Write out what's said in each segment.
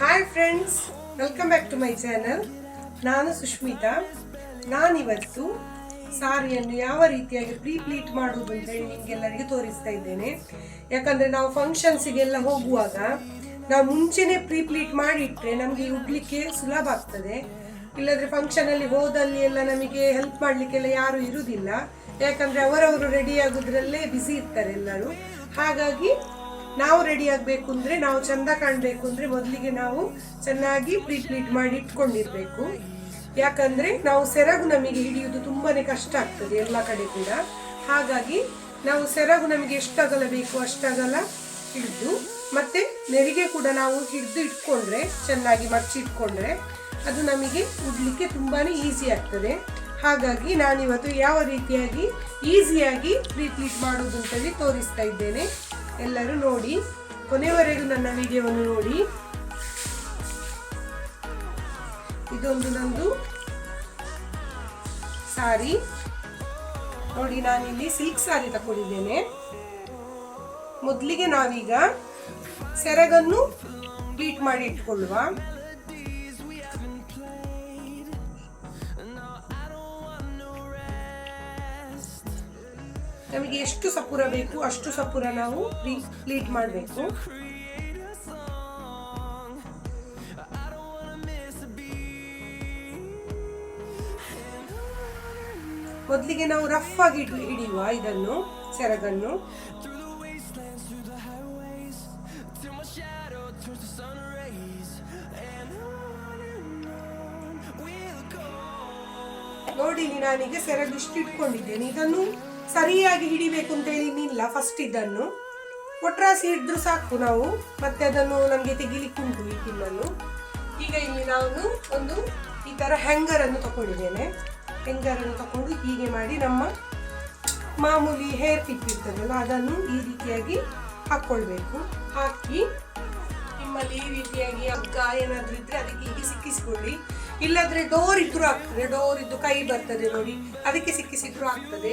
Hi friends welcome back to my channel ನಾನು ಸುಷ್ಮಿತಾ ನಾನಿವತ್ತು ಸಾರಿಯನ್ನು ಯಾವ ರೀತಿಯಾಗಿ ಪ್ರೀ ಪ್ಲೀಟ್ ಮಾಡುವುದು ಅಂತ ಹೇಳಿ ನಿಮಗೆಲ್ಲರಿಗೆ ತೋರಿಸ್ತಾ ಇದ್ದೇನೆ. ಯಾಕಂದರೆ ನಾವು ಫಂಕ್ಷನ್ಸಿಗೆಲ್ಲ ಹೋಗುವಾಗ ನಾವು ಮುಂಚೆನೇ ಪ್ರೀ ಪ್ಲೀಟ್ ಮಾಡಿಟ್ರೆ ನಮಗೆ ಉಡ್ಲಿಕ್ಕೆ ಸುಲಭ ಆಗ್ತದೆ. ಇಲ್ಲದ್ರೆ ಫಂಕ್ಷನಲ್ಲಿ ಹೋದಲ್ಲಿ ಎಲ್ಲ ನಮಗೆ ಹೆಲ್ಪ್ ಮಾಡಲಿಕ್ಕೆಲ್ಲ ಯಾರು ಇರುವುದಿಲ್ಲ ಯಾಕಂದರೆ ಅವರವರು ರೆಡಿ ಆಗೋದ್ರಲ್ಲೇ ಬ್ಯುಸಿ ಇರ್ತಾರೆ ಎಲ್ಲರೂ. ಹಾಗಾಗಿ ನಾವು ರೆಡಿ ಆಗಬೇಕು ಅಂದರೆ ನಾವು ಚೆಂದ ಕಾಣಬೇಕು ಅಂದರೆ ಮೊದಲಿಗೆ ನಾವು ಚೆನ್ನಾಗಿ ಪ್ರೀಟ್ ಪ್ಲೀಟ್ ಮಾಡಿ ಇಟ್ಕೊಂಡಿರಬೇಕು. ಯಾಕಂದರೆ ನಾವು ಸೆರಗು ನಮಗೆ ಹಿಡಿಯುವುದು ತುಂಬಾ ಕಷ್ಟ ಆಗ್ತದೆ ಎಲ್ಲ ಕಡೆ ಕೂಡ. ಹಾಗಾಗಿ ನಾವು ಸೆರಗು ನಮಗೆ ಎಷ್ಟು ಅಗಲ ಬೇಕು ಅಷ್ಟಗಲ ಹಿಡಿದು, ಮತ್ತು ನೆರಿಗೆ ಕೂಡ ನಾವು ಹಿಡಿದು ಇಟ್ಕೊಂಡ್ರೆ, ಚೆನ್ನಾಗಿ ಮಡಚಿ ಇಟ್ಕೊಂಡ್ರೆ ಅದು ನಮಗೆ ಉಡ್ಲಿಕ್ಕೆ ತುಂಬಾ ಈಸಿ ಆಗ್ತದೆ. ಹಾಗಾಗಿ ನಾನಿವತ್ತು ಯಾವ ರೀತಿಯಾಗಿ ಈಸಿಯಾಗಿ ಪ್ರೀಪ್ಲೀಟ್ ಮಾಡೋದು ಅಂತೇಳಿ ತೋರಿಸ್ತಾ ಇದ್ದೇನೆ. ಎಲ್ಲರೂ ನೋಡಿ. ಕೊನೆವರೆಗೂ ನನ್ನ ವಿಡಿಯೋವನ್ನು ನೋಡಿ. ಇದೊಂದು ನಂದು ಸಾರಿ. ನೋಡಿ, ನಾನಿಲ್ಲಿ ಸಿಲ್ಕ್ ಸಾರಿ ತಗೊಂಡಿದ್ದೇನೆ ಮೊದಲಿಗೆ ನಾವೀಗ ಸೆರಗನ್ನು ಬೀಟ್ ಮಾಡಿ ಇಟ್ಕೊಳ್ಳುವ ನಮಗೆ ಎಷ್ಟು ಸಪೂರ ಬೇಕು, ಅಷ್ಟು ಸಪೂರ ನಾವು ಪ್ಲೀಟ್ ಮಾಡಬೇಕು. ಮೊದಲಿಗೆ ನಾವು ರಫ್ ಆಗಿ ಹಿಡಿಯುವ ಇದನ್ನು, ಸೆರಗನ್ನು. ನೋಡಿ, ನಾನೀಗ ಸೆರಗು ಇಟ್ಕೊಂಡಿದ್ದೇನೆ. ಇದನ್ನು ಸರಿಯಾಗಿ ಹಿಡಿಬೇಕು ಅಂತ ಏನಿಲ್ಲ ಫಸ್ಟ್ ಇದನ್ನು. ಒಟ್ರಾಸಿ ಹಿಡಿದ್ರು ಸಾಕು ನಾವು, ಮತ್ತೆ ಅದನ್ನು ನಮಗೆ ತೆಗಿಲಿಕ್ಕುಂಟು ಈ ಪಿನ್ನನ್ನು ಈಗ ಇಲ್ಲಿ ನಾನು ಒಂದು ಈ ಥರ ಹ್ಯಾಂಗರನ್ನು ತಗೊಂಡಿದ್ದೇನೆ ಹ್ಯಾಂಗರ್ ತಗೊಂಡು ಹೀಗೆ ಮಾಡಿ ನಮ್ಮ ಮಾಮೂಲಿ ಹೇರ್ ಟಿಪ್ ಇರ್ತದಲ್ಲ, ಅದನ್ನು ಈ ರೀತಿಯಾಗಿ ಹಾಕ್ಕೊಳ್ಬೇಕು. ಹಾಕಿ ನಿಮ್ಮಲ್ಲಿ ಈ ರೀತಿಯಾಗಿ ಹಗ್ಗ ಏನಾದರೂ ಇದ್ದರೆ ಅದಕ್ಕೆ ಹೀಗೆ ಸಿಕ್ಕಿಸಿಕೊಳ್ಳಿ. ಇಲ್ಲದ್ರೆ ಡೋರ್ ಇದ್ರೂ ಆಗ್ತದೆ ಡೋರ್ ಇದ್ದು ಕೈ ಬರ್ತದೆ ನೋಡಿ. ಅದಕ್ಕೆ ಸಿಕ್ಕಿಸಿದ್ರು ಆಗ್ತದೆ.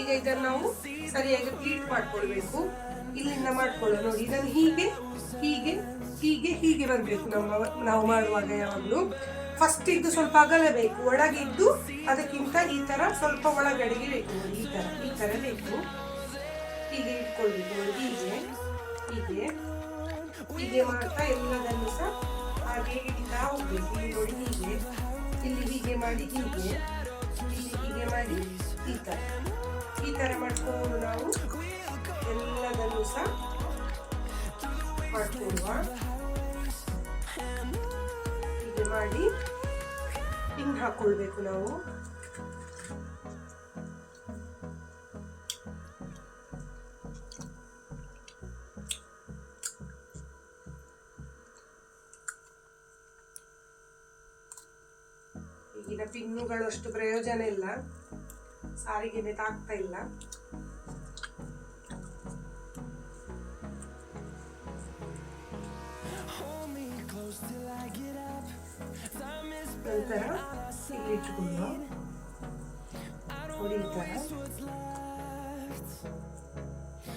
ಈಗ ಇದನ್ನು ನಾವು ಸರಿಯಾಗಿ ಪ್ಲೀಟ್ ಮಾಡ್ಕೊಳ್ಬೇಕು. ಇಲ್ಲಿಂದ ಮಾಡ್ಕೊಳ್ಳೋ ನೋಡಿ. ಇದನ್ನು ಹೀಗೆ ಹೀಗೆ ಹೀಗೆ ಹೀಗೆ ಬರಬೇಕು ನಮ್ಮ, ನಾವು ಮಾಡುವಾಗ ಯಾವಾಗಲೂ. ಫಸ್ಟ್ ಇದು ಸ್ವಲ್ಪ ಅಗಲ ಬೇಕು ಒಳಗಿದ್ದು ಅದಕ್ಕಿಂತ ಈ ತರ ಸ್ವಲ್ಪ ಒಳಗಡೆಗೆ ಬೇಕು ನೋಡಿ. ಈ ತರ ಈ ತರ ಬೇಕು. ಹೀಗೆ ಇಟ್ಕೊಳ್ಬೇಕು ನೋಡಿ. ಹೀಗೆ ಹೀಗೆ ಹೀಗೆ ಮಾಡ್ತಾ ಎಲ್ಲದನ್ನು ಸಹ ಹಾಗೆ ನಾವು ಇಲ್ಲಿ ನೋಡಿ ಹೀಗೆ. ಇಲ್ಲಿ ಹೀಗೆ ಮಾಡಿ ಹೀಗೆ. ಇಲ್ಲಿ ಹೀಗೆ ಮಾಡಿ ಈ ತರ. ಈ ತರ ಮಾಡ್ಕೊಂಡು ನಾವು ಎಲ್ಲದನ್ನು ಸಹ ಮಾಡ್ಕೊಳ್ಳುವ ಹೀಗೆ ಮಾಡಿ ಹಿಂಗೆ ಹಾಕೊಳ್ಬೇಕು ನಾವು. ಅಷ್ಟು ಪ್ರಯೋಜನ ಇಲ್ಲ ಸಾರಿಗೆ ತಾಗ್ತಾ ಇಲ್ಲ ನಂತರ ಇಲ್ಲಿ ಇಟ್ಟುಕೊಳ್ಳುವ ನೋಡಿ ಈ ಥರ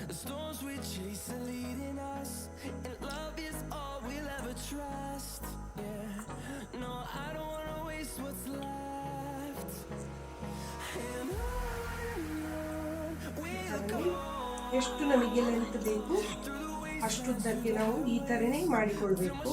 The storms we chase are leading us, and love is all we'll ever trust. Yeah, no, I don't wanna waste what's left. ಎಷ್ಟು ನಮಗೆ ಲೆಂತ್ ಬೇಕು ಅಷ್ಟುದ್ದಕ್ಕೆ ನಾವು ಈ ಥರನೇ ಮಾಡಿಕೊಳ್ಬೇಕು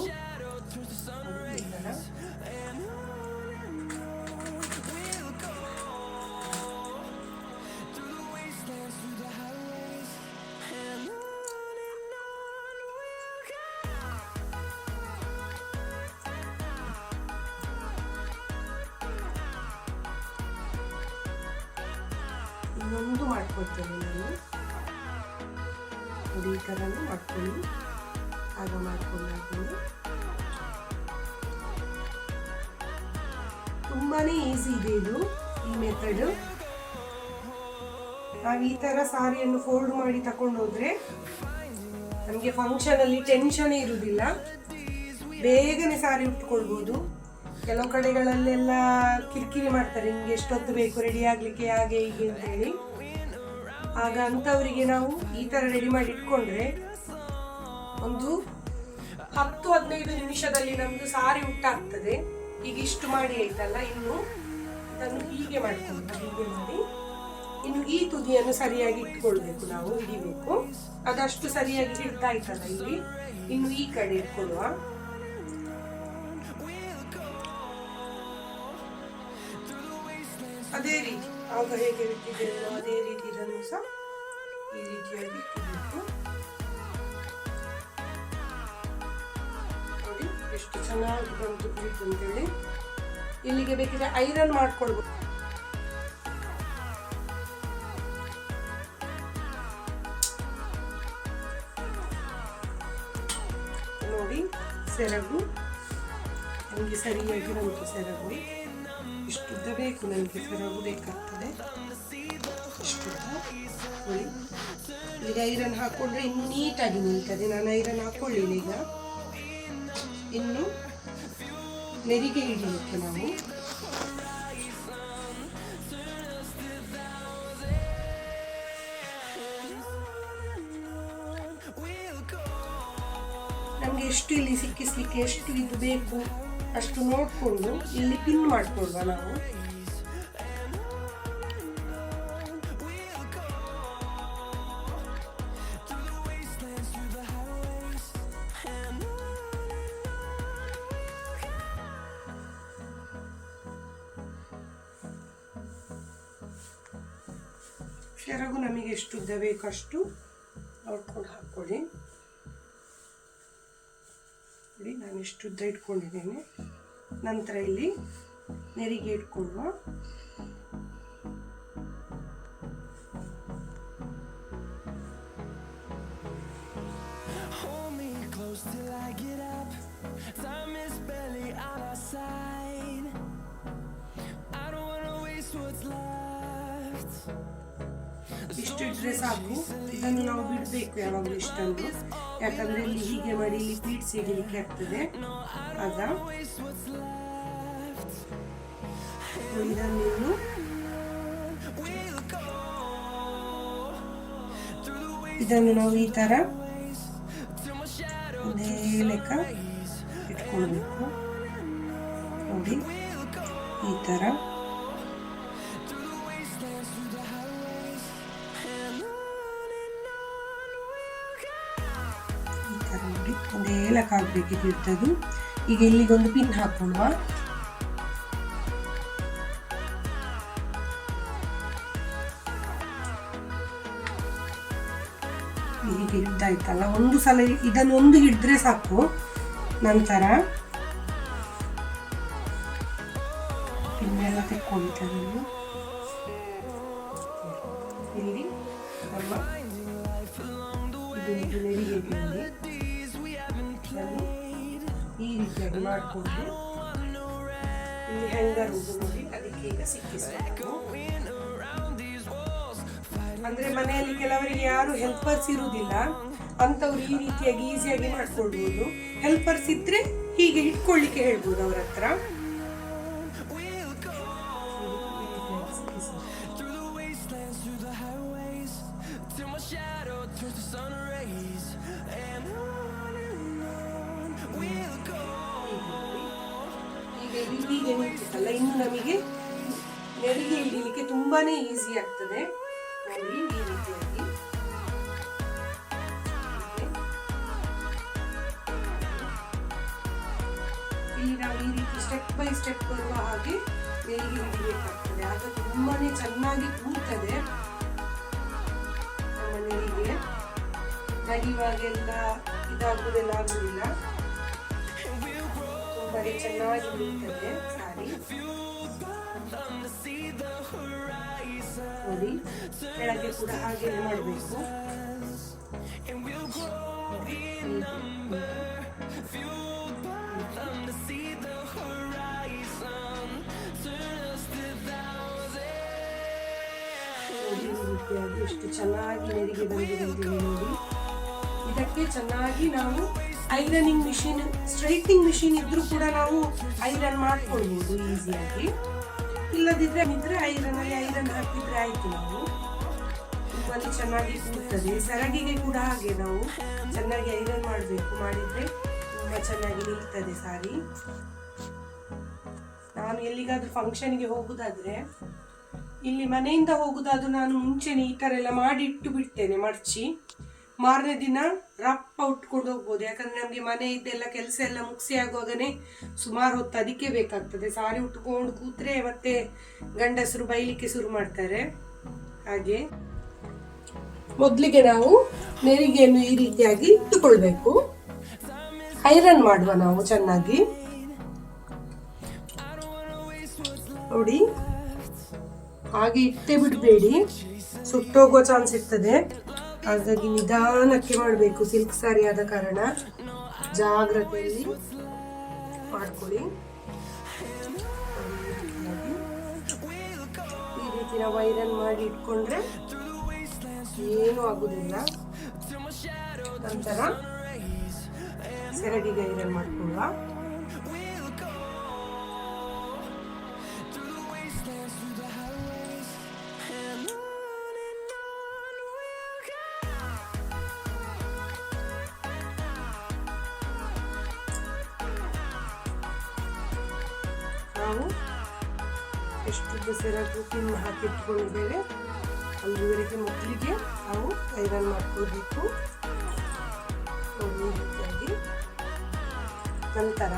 ತುಂಬಾನೇ ಈಸಿ ಇದೆ ಇದು, ಈ ಮೆಥಡ್ ನಾವು ಈ ಥರ ಸಾರಿಯನ್ನು ಫೋಲ್ಡ್ ಮಾಡಿ ತಗೊಂಡೋದ್ರೆ ನಮಗೆ ಫಂಕ್ಷನಲ್ಲಿ ಟೆನ್ಷನ್ ಇರುವುದಿಲ್ಲ ಬೇಗನೆ ಸಾರಿ ಉಟ್ಕೊಳ್ಬೋದು. ಕೆಲವು ಕಡೆಗಳಲ್ಲೆಲ್ಲ ಕಿರಿಕಿರಿ ಮಾಡ್ತಾರೆ, ನಿಮ್ಗೆ ಎಷ್ಟೊತ್ತು ಬೇಕು? ರೆಡಿ ಆಗಲಿಕ್ಕೆ ಹಾಗೆ ಹೀಗೆ ಅಂತ ಹೇಳಿ ಆಗ ಅಂಥವರಿಗೆ ನಾವು ಈ ಥರ ರೆಡಿ ಮಾಡಿ ಇಟ್ಕೊಂಡ್ರೆ ಒಂದು ಹದಿನೈದು ನಿಮಿಷದಲ್ಲಿ ನಮ್ದು ಸಾರಿ ಊಟ ಆಗ್ತದೆ ಈಗ ಇಷ್ಟು ಮಾಡಿ ಆಯ್ತಲ್ಲ, ಇನ್ನು ಇದನ್ನು ಹೀಗೆ ಮಾಡ್ಕೊಂಡು, ಹೀಗೆ ಮಾಡಿ. ಇನ್ನು ಈ ತುದಿಯನ್ನು ಸರಿಯಾಗಿ ಇಟ್ಕೊಳ್ಬೇಕು ನಾವು, ಹಿಡಿಬೇಕು. ಅದಷ್ಟು ಸರಿಯಾಗಿ ಹಿಡ್ದಾಯ್ತಲ್ಲ ಇಲ್ಲಿ. ಇನ್ನು ಈ ಕಡೆ ಇಟ್ಕೊಳ್ಳುವ. ಅದೇ ರೀತಿ, ಆಗ ಹೇಗೆ ಇಟ್ಟಿದ್ದೇವೆ ಅದೇ ರೀತಿ ಇದನ್ನು ಸಹ ಈ ರೀತಿಯಾಗಿ ಎಷ್ಟು ಚೆನ್ನಾಗಿ ಬಂತು ಬೀಟ್ ಅಂತೇಳಿ. ಇಲ್ಲಿಗೆ ಬೇಕಿದ್ರೆ ಐರನ್ ಮಾಡ್ಕೊಳ್ಬೋದು. ನೋಡಿ, ಸೆರಗು. ನನಗೆ ಸರಿಯಾಗಿ ಬಂತು ಸೆರಗು. ಇಷ್ಟುದ್ದ ಬೇಕು ನನಗೆ ಸೆರಗು ಬೇಕಾಗ್ತದೆ. ಈಗ ಐರನ್ ಹಾಕೊಂಡ್ರೆ ಇನ್ನೂ ನೀಟಾಗಿ ನಿಲ್ತದೆ. ನಾನು ಐರನ್ ಹಾಕೊಳ್ಳಿಲ್ಲ ಈಗ. ಇನ್ನು ನೆರಿಗೆ ಹಿಡಿಲಿಕ್ಕೆ ನಾವು. ನಮಗೆ ಎಷ್ಟು ಇಲ್ಲಿ ಸಿಕ್ಕಿಸ್ಲಿಕ್ಕೆ ಎಷ್ಟು ಇದು ಬೇಕು ಅಷ್ಟು ನೋಡಿಕೊಂಡು ಇಲ್ಲಿ ಪಿನ್ ಮಾಡ್ಕೊಳ್ವಾ ನಾವು. ಸೆರಗು ನಮಗೆ ಎಷ್ಟು ಉದ್ದ ಬೇಕು ಅಷ್ಟು ನೋಡ್ಕೊಂಡು ಹಾಕ್ಕೊಳ್ಳಿ ನೋಡಿ ನಾನು ಎಷ್ಟು ಉದ್ದ ಇಟ್ಕೊಂಡಿದ್ದೇನೆ ನಂತರ ಇಲ್ಲಿ ನೆರಿಗೆ ಇಟ್ಕೊಳ್ಳುವ Hold me close till I get up. Time is barely on our side. I don't wanna waste what's left. ಇಷ್ಟು ಇಟ್ಟರೆ ಸಾಕು ಇದನ್ನು ನಾವು ಬಿಡಬೇಕು ಯಾವಾಗಲೂ ಇಷ್ಟನ್ನು ಯಾಕಂದ್ರೆ ಇಲ್ಲಿ ಹೀಗೆ ಮಾಡಿ ಇಲ್ಲಿ ಪೀಡ್ಸ್ ಹಿಡಿಲಿಕ್ಕೆ ಆಗ್ತದೆ ಆಗ ಇದನ್ನು ಇನ್ನು ಇದನ್ನು ನಾವು ಈ ತರ ಒಂದೇ ಲೆಕ್ಕ ಇಟ್ಕೊಳ್ಬೇಕು ನೋಡಿ ಈ ತರ ನೋಡಿ ಹಾಕಬೇಕಿತ್ತು ಲೆಕ್ಕ ಆಗ್ಬೇಕಿತ್ತು ಇರ್ತದು ಈಗ ಇಲ್ಲಿಗೊಂದು ಪಿನ್ ಹಾಕೊಳ್ಳುವ ಹೀಗೆ ಹಿಡ್ದಾಯ್ತಲ್ಲ ಒಂದು ಸಲ ಇದನ್ನು ಒಂದು ಹಿಡಿದ್ರೆ ಸಾಕು ನಂತರ ಪಿನ್ನೆಲ್ಲ ತೆಕ್ಕೊಳ್ತಾರೆ ಇಲ್ಲಿ ನಮ್ಮ ಇದು ಇದು ಇದನ್ನು ಈ ರೀತಿಯಾಗಿ ಮಾಡಿಕೊಂಡು ಇಲ್ಲಿ ಹೆಂಗರ್ ಉಂಟು ನೋಡಿ ಅದಕ್ಕೆ ಈಗ ಸಿಕ್ಕಿಸಬೇಕು ಅಂದ್ರೆ ಮನೆಯಲ್ಲಿ ಕೆಲವರಿಗೆ ಯಾರು ಹೆಲ್ಪರ್ಸ್ ಇರುವುದಿಲ್ಲ ಅಂತವ್ರು ಈ ರೀತಿಯಾಗಿ ಈಸಿಯಾಗಿ ಮಾಡ್ಕೊಳ್ಬಹುದು ಹೆಲ್ಪರ್ಸ್ ಇದ್ರೆ ಹೀಗೆ ಇಟ್ಕೊಳ್ಳಿಕ್ಕೆ ಹೇಳ್ಬೋದು ಅವ್ರ ಹತ್ರ. Through the wastelands, through ಹೀಗೆ ನಿಂತಿತ್ತಲ್ಲ ಇನ್ನು ನಮಗೆ ನೆರಿಗೆ ಹಿಡಿಲಿಕ್ಕೆ ತುಂಬಾನೇ ಈಸಿ ಆಗ್ತದೆ. ಈ ರೀತಿಯಾಗಿ. ಇಲ್ಲಿ ರೀತಿ ಸ್ಟೆಪ್ ಬೈ ಸ್ಟೆಪ್ ಬರುವ ಹಾಗೆ ನೆರಿಗೆ ಹಿಡಿಬೇಕಾಗ್ತದೆ. ಆಗ ತುಂಬಾನೇ ಚೆನ್ನಾಗಿ ಕೂರ್ತದೆ. ನಮ್ಮ ನೆರಿಗೆ. ನಡಿವಾಗೆಲ್ಲ ಇದಾಗುವುದೆಲ್ಲ ಆಗುದಿಲ್ಲ ತುಂಬಾನೇ ಚೆನ್ನಾಗಿ ನಿಲ್ತದೆ ಸಾರಿ ನೋಡಿ ಕೆಳಗೆ ಕೂಡ ಹಾಗೆ ಮಾಡಬೇಕು ನೋಡಿ ಈ ರೀತಿಯಾಗಿ ಎಷ್ಟು ಚೆನ್ನಾಗಿ ನೆರಿಗೆ ಬಂದಿದೆ ಅಂತ ಹೇಳಿ ನೋಡಿ ಇದಕ್ಕೆ ಚೆನ್ನಾಗಿ ನಾವು ಐರನಿಂಗ್ ಮಿಷಿನ್ ಸ್ಟ್ರೈಟ್ನಿಂಗ್ ಮಿಷಿನ್ ಇದ್ರೂ ಕೂಡ ನಾವು ಐರನ್ ಮಾಡ್ಕೊಳ್ಬೋದು ಈಸಿಯಾಗಿ. ಇಲ್ಲದಿದ್ರೆ ಇದ್ರೆ ಐರನ್, ಅಲ್ಲಿ ಐರನ್ ಹಾಕಿದ್ರೆ ಆಯ್ತು ನಾವು. ತುಂಬಾ ಚೆನ್ನಾಗಿ ಕೂರ್ತದೆ ಸೆರಗಿಗೆ ಕೂಡ ಹಾಗೆ ನಾವು ಚೆನ್ನಾಗಿ ಐರನ್ ಮಾಡಬೇಕು. ಮಾಡಿದ್ರೆ ತುಂಬ ಚೆನ್ನಾಗಿ ನಿಲ್ತದೆ ಸಾರಿ. ನಾನು ಎಲ್ಲಿಗಾದ್ರೂ ಫಂಕ್ಷನ್ಗೆ ಹೋಗುದಾದ್ರೆ, ಇಲ್ಲಿ ಮನೆಯಿಂದ ಹೋಗುದಾದ್ರೂ ನಾನು ಮುಂಚೆನೆ ಈ ಥರ ಎಲ್ಲ ಮಾಡಿಟ್ಟು ಬಿಡ್ತೇನೆ ಮಡಚಿ. ಮಾರನೇ ದಿನ ರಪ್ಪ ಉಟ್ಕೊಂಡು ಹೋಗ್ಬೋದು. ಯಾಕಂದ್ರೆ ನಮಗೆ ಮನೆ ಇದ್ದೆಲ್ಲ ಕೆಲಸ ಎಲ್ಲ ಮುಗಿಸಿ ಆಗುವಾಗನೇ ಸುಮಾರು ಹೊತ್ತು ಅದಕ್ಕೆ ಬೇಕಾಗ್ತದೆ. ಸಾರಿ ಉಟ್ಕೊಂಡು ಕೂತ್ರೆ ಮತ್ತೆ ಗಂಡಸರು ಬೈಲಿಕ್ಕೆ ಶುರು ಮಾಡ್ತಾರೆ. ಹಾಗೆ ಮೊದಲಿಗೆ ನಾವು ನೆರಿಗೆಯನ್ನು ಈ ರೀತಿಯಾಗಿ ಇಟ್ಟುಕೊಳ್ಬೇಕು. ಐರನ್ ಮಾಡುವ ನಾವು ಚೆನ್ನಾಗಿ. ನೋಡಿ, ಹಾಗೆ ಇಟ್ಟೆ ಬಿಡಬೇಡಿ. ಸುಟ್ಟೋಗೋ ಚಾನ್ಸ್ ಇರ್ತದೆ. ಹಾಗಾಗಿ ನಿಧಾನಕ್ಕೆ ಮಾಡಬೇಕು. ಸಿಲ್ಕ್ ಸಾರಿ ಆದ ಕಾರಣ ಜಾಗ್ರತೆಯಲ್ಲಿ ಮಾಡ್ಕೊಳ್ಳಿ. ಈ ರೀತಿ ನಾವು ಐರನ್ ಮಾಡಿ ಇಟ್ಕೊಂಡ್ರೆ ಏನೂ ಆಗುದಿಲ್ಲ. ನಂತರ ಸೆರಗಿಗೆ ಐರನ್ ಮಾಡ್ಕೊಳ್ಳುವ. ನಾವು ಎಷ್ಟು ಸೆರಗು ಪಿನ್ ಹಾಕಿಟ್ಕೊಂಡಿದ್ದೇವೆ ಅಲ್ಲಿವರೆಗೆ ಮೊದಲಿಗೆ ನಾವು ಐರನ್ ಮಾಡ್ಕೋಬೇಕು ನಂತರ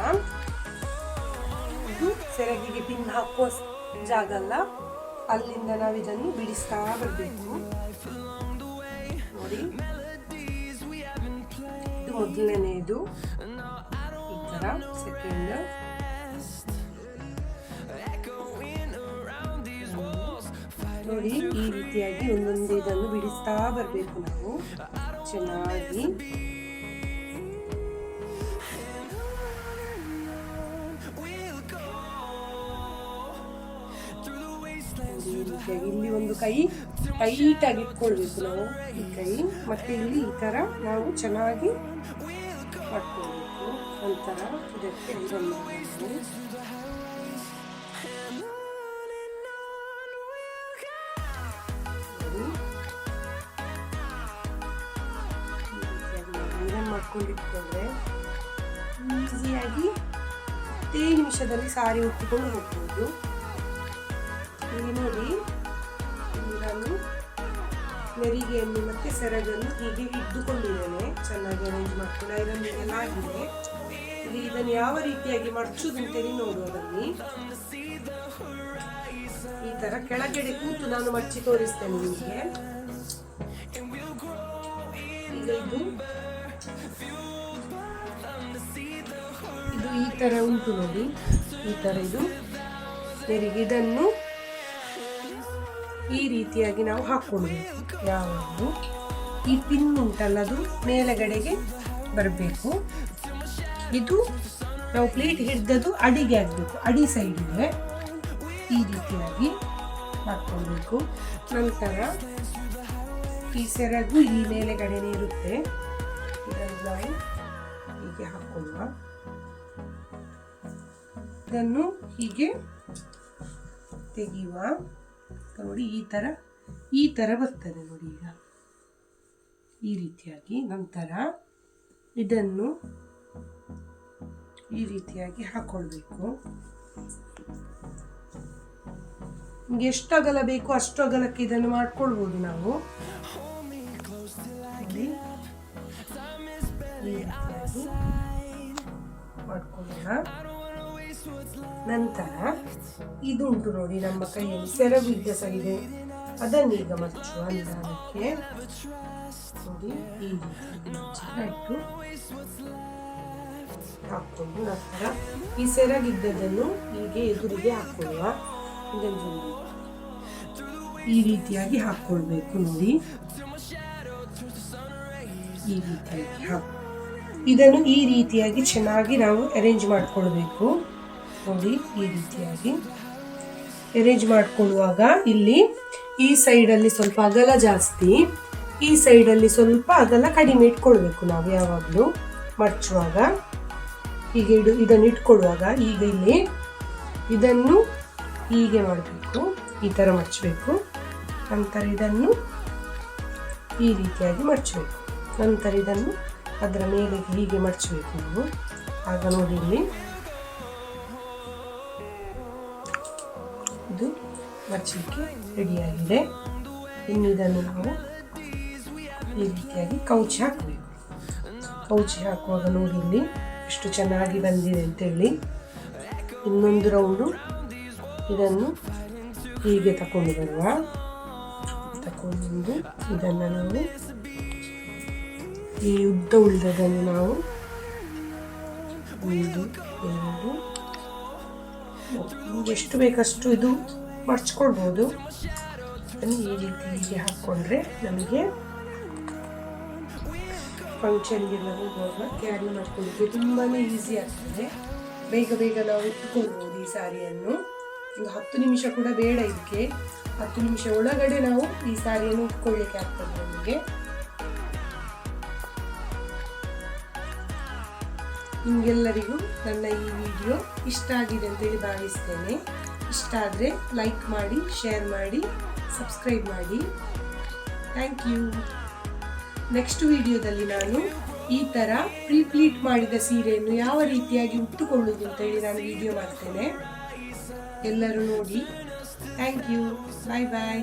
ಇದು ಸೆರಗಿಗೆ ಪಿನ್ ಹಾಕುವ ಸ್- ಜಾಗ ಅಲ್ಲ ಅಲ್ಲಿಂದ ನಾವು ಇದನ್ನು ಬಿಡಿಸ್ತಾ ಬರಬೇಕು. ನೋಡಿ. ಇದು ಮೊದಲನೇದು ಈ ಥರ ಸೆಕೆಂಡ್. ನೋಡಿ ಈ ರೀತಿಯಾಗಿ ಒಂದೊಂದು ಇದನ್ನು ಬಿಡಿಸ್ತಾ ಬರಬೇಕು ನಾವು. ಚೆನ್ನಾಗಿ. ಇಲ್ಲಿ ಒಂದು ಕೈ ಟೈಟ್ ಆಗಿ ಇಟ್ಕೊಳ್ಬೇಕು ನಾವು ಈ ಕೈ. ಮತ್ತೆ ಇಲ್ಲಿ ಈ ತರ ನಾವು ಚೆನ್ನಾಗಿ ಮಾಡ್ಕೊಳ್ಬೇಕು. ಒಂಥರ ಇದಕ್ಕೆ ಐರನ್ ಮಾಡ್ಕೊಂಡಿಟ್ಕೊಂಡ್ರೆ ಈಸಿಯಾಗಿ ಹತ್ತೇ ನಿಮಿಷದಲ್ಲಿ ಸಾರಿ ಉಟ್ಟುಕೊಂಡು ಹೋಗ್ಬೋದು. ಇಲ್ಲಿ ನೋಡಿ ನಾನು ನೆರಿಗೆಯನ್ನು ಮತ್ತು ಸೆರಗನ್ನು ಹೀಗೆ ಇಟ್ಟುಕೊಂಡಿದ್ದೇನೆ ಚೆನ್ನಾಗಿ ಅರೇಂಜ್ ಮಾಡ್ಕೊಂಡು ಐರನ್ ಆಗಿದೆ. ಇಲ್ಲಿ ಇದನ್ನು ಯಾವ ರೀತಿಯಾಗಿ ಮಡಚುದಂತೇಳಿ ಅದನ್ನು ಈ ತರ ಕೆಳಗಡೆ ಕೂತು ನಾನು ಮಡಚಿ ತೋರಿಸ್ತೇನೆ ನಿಮಗೆ. ಈ ತರ ಉಂಟು ನೋಡಿ. ಈ ತರ ಇದು. ತೆರಿಗೆ ಇದನ್ನು ಈ ರೀತಿಯಾಗಿ ನಾವು ಹಾಕ್ಕೊಳ್ಬೇಕು ಯಾವುದು? ಈ ಪಿನ್ ಉಂಟಲ್ಲ, ಅದು ಮೇಲಗಡೆಗೆ ಬರಬೇಕು. ಇದು ನಾವು ಪ್ಲೇಟ್ ಹಿಡ್ದದು ಅಡಿಗೆ ಆಗಬೇಕು. ಅಡಿ ಸೈಡಿಗೆ ಈ ರೀತಿಯಾಗಿ ಹಾಕ್ಕೊಳ್ಬೇಕು ನಂತರ ಈ ಸೆರಗು ಈ ಮೇಲೆಗಡೆನೇ ಇರುತ್ತೆ. ಇದನ್ನು ನಾವು ಹೀಗೆ ಹಾಕೊಳ್ಳುವ. ಇದನ್ನು ಹೀಗೆ ತೆಗೆಯುವ. ನೋಡಿ ಈ ಥರ ಈ ಥರ ಬರ್ತದೆ ನೋಡಿ ಈಗ. ಈ ರೀತಿಯಾಗಿ ನಂತರ ಇದನ್ನು ಈ ರೀತಿಯಾಗಿ ಹಾಕೊಳ್ಬೇಕು. ನಿಮ್ಗೆ ಎಷ್ಟು ಅಗಲ ಬೇಕು ಅಷ್ಟು ಅಗಲಕ್ಕೆ ಇದನ್ನು ಮಾಡ್ಕೊಳ್ಬೋದು ನಾವು. ಮಾಡ್ಕೊಳ್ಳೋಣ. ನಂತರ ಇದು ಉಂಟು ನೋಡಿ ನಮ್ಮ ಕೈಯಲ್ಲಿ. ಸೆರಗು ಈಗ ನಿಧಾನಕ್ಕೆ ನೋಡಿ ಈ ನಂತರ ಈ ಸೆರಗಿದ್ದದನ್ನು ಹೀಗೆ ಎದುರಿಗೆ ಹಾಕೊಳ್ಳುವ ಈ ರೀತಿಯಾಗಿ ಹಾಕೊಳ್ಬೇಕು ನೋಡಿ. ಈ ರೀತಿಯಾಗಿ ಇದನ್ನು ಈ ರೀತಿಯಾಗಿ ಚೆನ್ನಾಗಿ ನಾವು ಅರೇಂಜ್ ಮಾಡ್ಕೊಳ್ಬೇಕು. ನೋಡಿ ಈ ರೀತಿಯಾಗಿ ಅರೇಂಜ್ ಮಾಡ್ಕೊಳ್ಳುವಾಗ ಇಲ್ಲಿ ಈ ಸೈಡಲ್ಲಿ ಸ್ವಲ್ಪ ಅಗಲ ಜಾಸ್ತಿ, ಈ ಸೈಡಲ್ಲಿ ಸ್ವಲ್ಪ ಅಗಲ ಕಡಿಮೆ ಇಟ್ಕೊಳ್ಬೇಕು ನಾವು ಯಾವಾಗಲೂ. ಮಡಚುವಾಗ ಹೀಗೆ ಇಡು, ಇದನ್ನು ಇಟ್ಕೊಳ್ಳುವಾಗ ಈಗ ಇಲ್ಲಿ ಇದನ್ನು ಹೀಗೆ ಮಾಡಬೇಕು. ಈ ಥರ ಮಡಚಬೇಕು ನಂತರ ಇದನ್ನು ಈ ರೀತಿಯಾಗಿ ಮಡಚಬೇಕು ನಂತರ ಇದನ್ನು ಅದರ ಮೇಲೆ ಹೀಗೆ ಮಡಚಬೇಕು ನಾವು. ಆಗ ನೋಡಿ ಇಲ್ಲಿ. ಮಚ್ಚಲಿಕ್ಕೆ ರೆಡಿಯಾಗಿದೆ. ಇನ್ನು ಇದನ್ನು ನಾವು ಈ ರೀತಿಯಾಗಿ ಕೌಚಿ ಹಾಕಬೇಕು. ಕೌಚಿ ಹಾಕುವಾಗ ನೋಡಿ ಇಲ್ಲಿ ಎಷ್ಟು ಚೆನ್ನಾಗಿ ಬಂದಿದೆ ಅಂತೇಳಿ. ಇನ್ನೊಂದು ರೌಂಡು ಇದನ್ನು ಹೀಗೆ ತಕೊಂಡು ಬರುವ. ತಕೊಂಡು ಇದನ್ನು ನಾವು ಈ ಉದ್ದ ಉಳಿದದನ್ನು ನಾವು ಒಂದು, ಎರಡು ಎಷ್ಟು ಬೇಕಷ್ಟು ಇದು ಮರ್ಚ್ಕೊಳ್ಬೋದು ಅದನ್ನು ಈ ರೀತಿ ಹೀಗೆ ಹಾಕ್ಕೊಂಡ್ರೆ ನಮಗೆ ಫಂಕ್ಷನ್ಗೆಲ್ಲ ಹೋಗುವಾಗ ಕ್ಯಾರಿ ಮಾಡ್ಕೊಳ್ಳಿಕ್ಕೆ ತುಂಬಾ ಈಸಿ ಆಗ್ತದೆ. ಬೇಗ ಬೇಗ ನಾವು ಇಟ್ಟುಕೊಳ್ಬೋದು ಈ ಸಾರಿಯನ್ನು. ಒಂದು ಹತ್ತು ನಿಮಿಷ ಕೂಡ ಬೇಡ ಇದಕ್ಕೆ. ಹತ್ತು ನಿಮಿಷ ಒಳಗಡೆ ನಾವು ಈ ಸಾರಿಯನ್ನು ಉಟ್ಕೊಳ್ಳಿಕ್ಕೆ ಆಗ್ತದೆ ನಮಗೆ. ನಿಮಗೆಲ್ಲರಿಗೂ ನನ್ನ ಈ ವಿಡಿಯೋ ಇಷ್ಟ ಆಗಿದೆ ಅಂತೇಳಿ ಭಾವಿಸ್ತೇನೆ. ಇಷ್ಟ ಆದರೆ ಲೈಕ್ ಮಾಡಿ ಶೇರ್ ಮಾಡಿ ಸಬ್ಸ್ಕ್ರೈಬ್ ಮಾಡಿ. ಥ್ಯಾಂಕ್ ಯು ನೆಕ್ಸ್ಟ್ ವಿಡಿಯೋದಲ್ಲಿ ನಾನು ಈ ಥರ ಪ್ರೀಪ್ಲೀಟ್ ಮಾಡಿದ ಸೀರೆಯನ್ನು ಯಾವ ರೀತಿಯಾಗಿ ಉಟ್ಟುಕೊಳ್ಳುವುದು ಅಂತೇಳಿ ನಾನು ವಿಡಿಯೋ ಮಾಡ್ತೇನೆ. ಎಲ್ಲರೂ ನೋಡಿ. Thank you bye bye